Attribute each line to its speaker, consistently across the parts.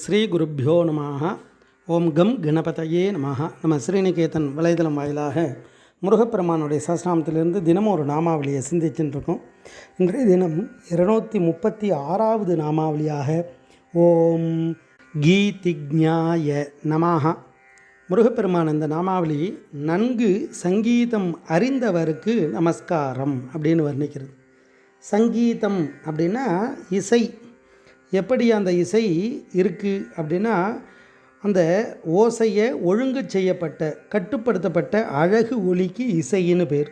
Speaker 1: ஸ்ரீ குருப்பியோ நமாக ஓம் கம் கணபதையே நமாக நம்ம ஸ்ரீநிகேதன் வலைதளம் வாயிலாக முருகப்பெருமானுடைய சஸ்நாமத்திலிருந்து தினமும் ஒரு நாமாவளியை சிந்திச்சுட்டுருக்கோம். இன்றைய தினம் இருநூற்றி முப்பத்தி ஆறாவது நாமாவளியாக ஓம் கீதிஜாய நமாக முருகப்பெருமான் இந்த நாமாவளி நன்கு சங்கீதம் அறிந்தவருக்கு நமஸ்காரம் அப்படின்னு வர்ணிக்கிறது. சங்கீதம் அப்படின்னா இசை. எப்படி அந்த இசை இருக்குது அப்படின்னா அந்த ஓசையை ஒழுங்கு செய்யப்பட்ட கட்டுப்படுத்தப்பட்ட அழகு ஒலிக்கு இசைன்னு பேர்.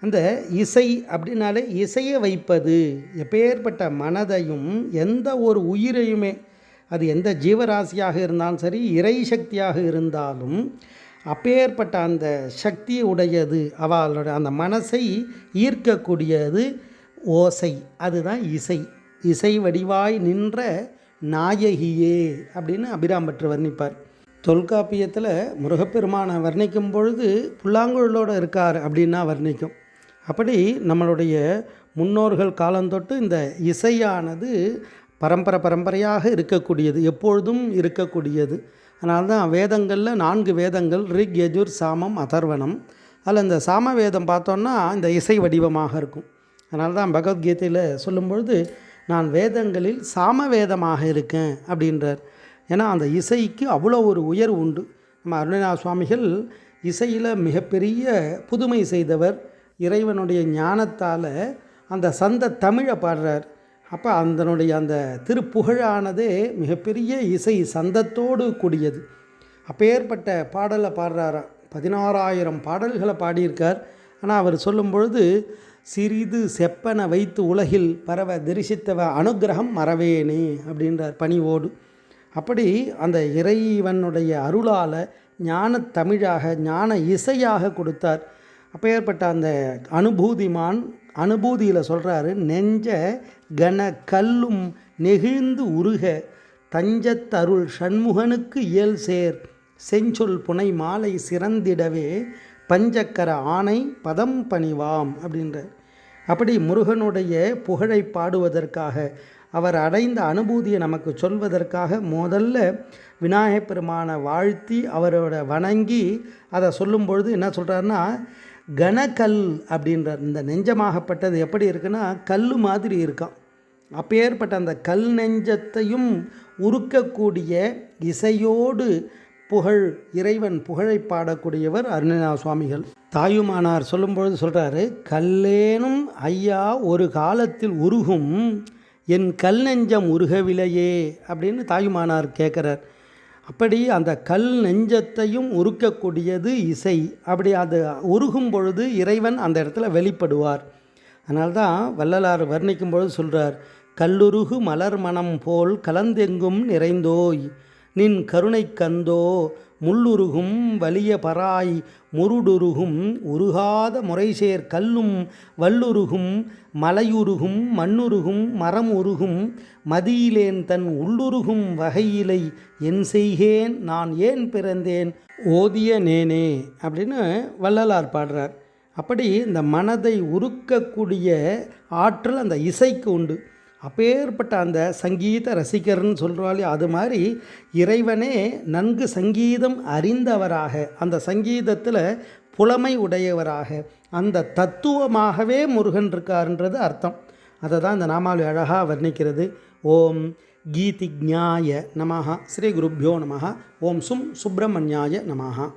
Speaker 1: அந்த இசை அப்படின்னாலே இசையை வைப்பது எப்பேற்பட்ட மனதையும் எந்த ஒரு உயிரையுமே அது எந்த ஜீவராசியாக இருந்தாலும் சரி இறை சக்தியாக இருந்தாலும் அப்பேற்பட்ட அந்த சக்தி உடையது அவளோட அந்த மனசை ஈர்க்கக்கூடியது ஓசை. அதுதான் இசை. இசை வடிவாய் நின்ற நாயகியே அப்படின்னு அபிராம்பற்று வர்ணிப்பார். தொல்காப்பியத்தில் முருகப்பெருமானை வர்ணிக்கும் பொழுது புல்லாங்குழலோடு இருக்கார் அப்படின்னா வர்ணிக்கும். அப்படி நம்மளுடைய முன்னோர்கள் காலந்தொட்டு இந்த இசையானது பரம்பரை பரம்பரையாக இருக்கக்கூடியது எப்பொழுதும் இருக்கக்கூடியது. அதனால தான் வேதங்களில் நான்கு வேதங்கள் ரிக் யஜுர் சாமம் அதர்வனம் அதில் இந்த சாம வேதம் பார்த்தோன்னா இந்த இசை வடிவமாக இருக்கும். அதனால தான் பகவத்கீதையில் சொல்லும்பொழுது நான் வேதங்களில் சாம வேதமாக இருக்கேன் அப்படின்றார். ஏன்னா அந்த இசைக்கு அவ்வளோ ஒரு உயர்வு உண்டு. நம்ம அருணா சுவாமிகள் இசையில் மிகப்பெரிய புதுமை செய்தவர். இறைவனுடைய ஞானத்தால் அந்த சந்த தமிழை பாடுறார். அப்போ அதனுடைய அந்த திருப்புகழானதே மிகப்பெரிய இசை சந்தத்தோடு கூடியது. அப்பேற்பட்ட பாடலை பாடுறாராம். பதினாறாயிரம் பாடல்களை பாடியிருக்கார். ஆனால் அவர் சொல்லும் பொழுது சிறிது செப்பன வைத்து உலகில் பரவ தரிசித்தவ அனுகிரகம் மறவேனே அப்படின்றார் பணிவோடு. அப்படி அந்த இறைவனுடைய அருளால் ஞான தமிழாக ஞான இசையாக கொடுத்தார். அப்பேற்பட்ட அந்த அனுபூதிமான் அனுபூதியில் சொல்கிறாரு நெஞ்ச கன கல்லும் நெகிழ்ந்து உருக தஞ்சத்தருள் சண்முகனுக்கு இயல் சேர் செஞ்சொல் புனை மாலை சிறந்திடவே பஞ்சக்கர ஆணை பதம் பணிவாம் அப்படின்றார். அப்படி முருகனுடைய புகழை பாடுவதற்காக அவர் அடைந்த அனுபூதியை நமக்கு சொல்வதற்காக முதல்ல விநாயகப் பெருமானை வாழ்த்தி அவரோட வணங்கி அதை சொல்லும் பொழுது என்ன சொல்கிறாருன்னா கனகல் அப்படின்ற இந்த நெஞ்சமாகப்பட்டது எப்படி இருக்குன்னா கல் மாதிரி இருக்கான் அப்பேற்பட்ட அந்த கல் நெஞ்சத்தையும் உருக்கக்கூடிய இசையோடு புகழ் இறைவன் புகழை பாடக்கூடியவர் அருணா சுவாமிகள் தாயுமானார் சொல்லும்பொழுது சொல்கிறாரு கல்லேனும் ஐயா ஒரு காலத்தில் உருகும் என் கல் நெஞ்சம் உருகவில்லையே அப்படின்னு தாயுமானார் கேட்குறார் அப்படி அந்த கல் நெஞ்சத்தையும் உருக்கக்கூடியது இசை. அப்படி அது உருகும் பொழுது இறைவன் அந்த இடத்துல வெளிப்படுவார். அதனால தான் வள்ளலார் வர்ணிக்கும் பொழுது சொல்கிறார் கல்லுருகு மலர் மனம் போல் கலந்தெங்கும் நிறைந்தோய் நின் கருணை கந்தோ முள்ளுருகும் வலிய பராய் முருடுருகும் உருகாத முறைசேர் கல்லும் வல்லுருகும் மலையுருகும் மண்ணுருகும் மரம் உருகும் மதியிலேன் தன் உள்ளுருகும் வகையிலை என் செய்கேன் நான் ஏன் பிறந்தேன்? ஓதிய நேனே அப்படின்னு வள்ளலார் பாடுறார். அப்படி இந்த மனதை உருக்கக்கூடிய ஆற்றல் அந்த இசைக்கு உண்டு. அப்பேற்பட்ட அந்த சங்கீத ரசிகர்னு சொல்கிறாலே அது மாதிரி இறைவனே நன்கு சங்கீதம் அறிந்தவராக அந்த சங்கீதத்தில் புலமை உடையவராக அந்த தத்துவமாகவே முருகன் இருக்காருன்றது அர்த்தம். அதை தான் இந்த நாமாவளி அழகாக வர்ணிக்கிறது. ஓம் கீதிஜாய நமஹா. ஸ்ரீ குருப்பியோ நமஹா. ஓம் சும் சுப்பிரமணியாய நமஹா.